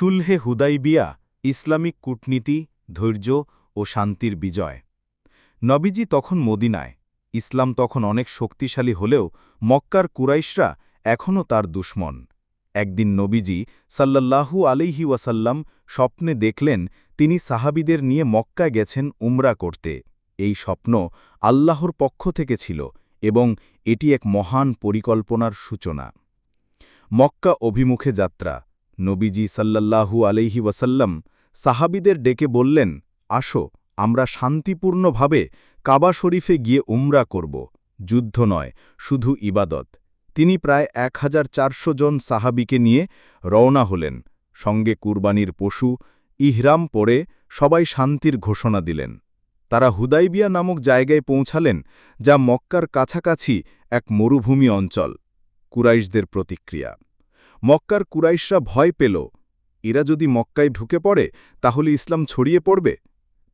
সুলহে Hudaibiya, Islamic কূটনীতি, ধৈর্য ও শান্তির বিজয়। নবীজি তখন মদিনায়। ইসলাম তখন অনেক শক্তিশালী হলেও মক্কার কুরাইশরা এখনও তার দুশ্মন। একদিন নবীজি সাল্লাল্লাহু আলাইহি ওয়াসাল্লাম স্বপ্নে দেখলেন তিনি সাহাবিদের নিয়ে মক্কায় গেছেন উমরা করতে। এই স্বপ্ন আল্লাহর পক্ষ থেকে ছিল এবং এটি এক মহান পরিকল্পনার সূচনা। মক্কা অভিমুখে যাত্রা। নবীজি সাল্লাল্লাহু আলাইহি ওয়াসাল্লাম সাহাবিদের ডেকে বললেন, আসো, আমরা শান্তিপূর্ণভাবে কাবা শরীফে গিয়ে উমরা করব, যুদ্ধ নয়, শুধু ইবাদত। তিনি প্রায় এক হাজার চারশো জন সাহাবিকে নিয়ে রওনা হলেন। সঙ্গে কুরবানির পশু, ইহরাম পরে সবাই শান্তির ঘোষণা দিলেন। তারা হুদাইবিয়া নামক জায়গায় পৌঁছালেন, যা মক্কার কাছাকাছি এক মরুভূমি অঞ্চল। কুরাইশদের প্রতিক্রিয়া মক্কার কুরাইশরা ভয় পেল। এরা যদি মক্কায় ঢুকে পড়ে, তাহলে ইসলাম ছড়িয়ে পড়বে।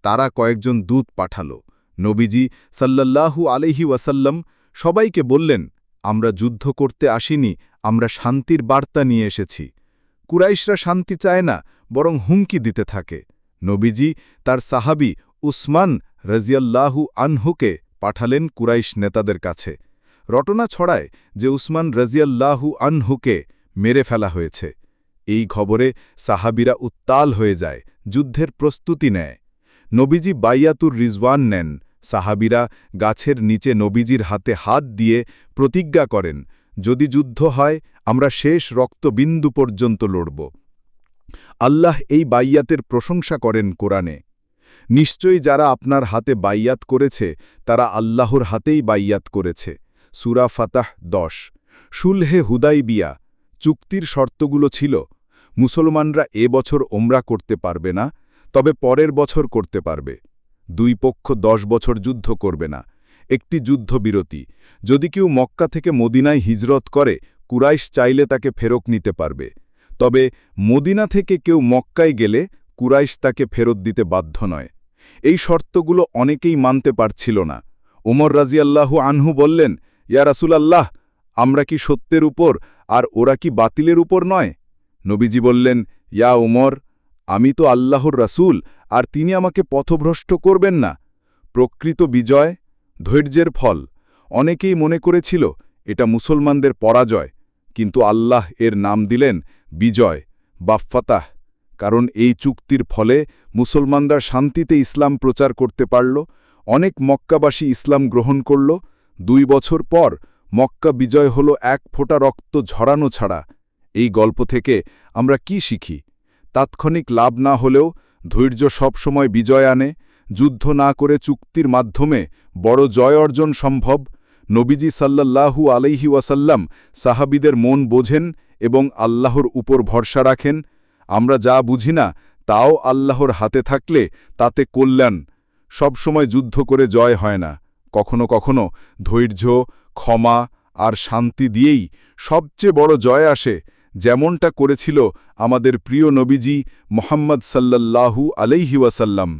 তারা কয়েকজন দূত পাঠাল। নবীজি সাল্লাল্লাহু আলহি ওয়াসাল্লাম সবাইকে বললেন, আমরা যুদ্ধ করতে আসিনি, আমরা শান্তির বার্তা নিয়ে এসেছি। কুরাইশরা শান্তি চায় না, বরং হুমকি দিতে থাকে। নবীজি তার সাহাবি উসমান রাজিয়াল্লাহু আনহুকে পাঠালেন কুরাইশ নেতাদের কাছে। রটনা ছড়ায় যে উসমান রাজিয়াল্লাহু আনহুকে মেরে ফেলা হয়েছে। এই খবরে সাহাবিরা উত্তাল হয়ে যায়, যুদ্ধের প্রস্তুতি নেয়। নবীজি বাইয়াতুর রিজওয়ান নেন। সাহাবিরা গাছের নিচে নবীজির হাতে হাত দিয়ে প্রতিজ্ঞা করেন, যদি যুদ্ধ হয়, আমরা শেষ রক্তবিন্দু পর্যন্ত লড়ব। আল্লাহ এই বাইয়াতের প্রশংসা করেন কোরআনে। নিশ্চয়ই যারা আপনার হাতে বাইয়াত করেছে, তারা আল্লাহর হাতেই বাইয়াত করেছে। সুরা ফাতাহ দশ। সুলহে হুদাই বিয়া চুক্তির শর্তগুলো ছিল, মুসলমানরা এ বছর ওমরা করতে পারবে না, তবে পরের বছর করতে পারবে। দুই পক্ষ দশ বছর যুদ্ধ করবে না। একটি যুদ্ধবিরতি। যদি কেউ মক্কা থেকে মদিনায় হিজরত করে, কুরাইশ চাইলে তাকে ফেরক নিতে পারবে। তবে মদিনা থেকে কেউ মক্কায় গেলে, কুরাইশ তাকে ফেরত দিতে বাধ্য নয়। এই শর্তগুলো অনেকেই মানতে পারছিল না। ওমর রাজিয়াল্লাহু আনহু বললেন, ইয়া রাসুলাল্লাহ আমরা কি সত্যের উপর আর ওরা কি বাতিলের উপর নয়? নবীজি বললেন, ইয়া উমর, আমি তো আল্লাহর রাসূল, আর তিনি আমাকে পথভ্রষ্ট করবেন না। প্রকৃত বিজয় ধৈর্যের ফল। অনেকেই মনে করেছিল, এটা মুসলমানদের পরাজয়, কিন্তু আল্লাহ এর নাম দিলেন বিজয় বা ফতাহ, কারণ এই চুক্তির ফলে মুসলমানরা শান্তিতে ইসলাম প্রচার করতে পারল, অনেক মক্কাবাসী ইসলাম গ্রহণ করল। দুই বছর পর মক্কা বিজয় হল এক ফোঁটা রক্ত ঝরানো ছাড়া। এই গল্প থেকে আমরা কি শিখি? তাৎক্ষণিক লাভ না হলেও ধৈর্য সবসময় বিজয় আনে। যুদ্ধ না করে চুক্তির মাধ্যমে বড় জয় অর্জন সম্ভব। নবীজি সাল্লাল্লাহু আলাইহি ওয়াসাল্লাম সাহাবিদের মন বোঝেন এবং আল্লাহর উপর ভরসা রাখেন। আমরা যা বুঝি না, তাও আল্লাহর হাতে থাকলে তাতে কল্যাণ। সবসময় যুদ্ধ করে জয় হয় না। কখনো কখনো ধৈর্য ক্ষমা আর শান্তি দিয়েই সবচেয়ে বড় জয় আসে, যেমনটা করেছিল আমাদের প্রিয় নবীজি মোহাম্মদ সাল্লাল্লাহু আলাইহি ওয়াসাল্লাম।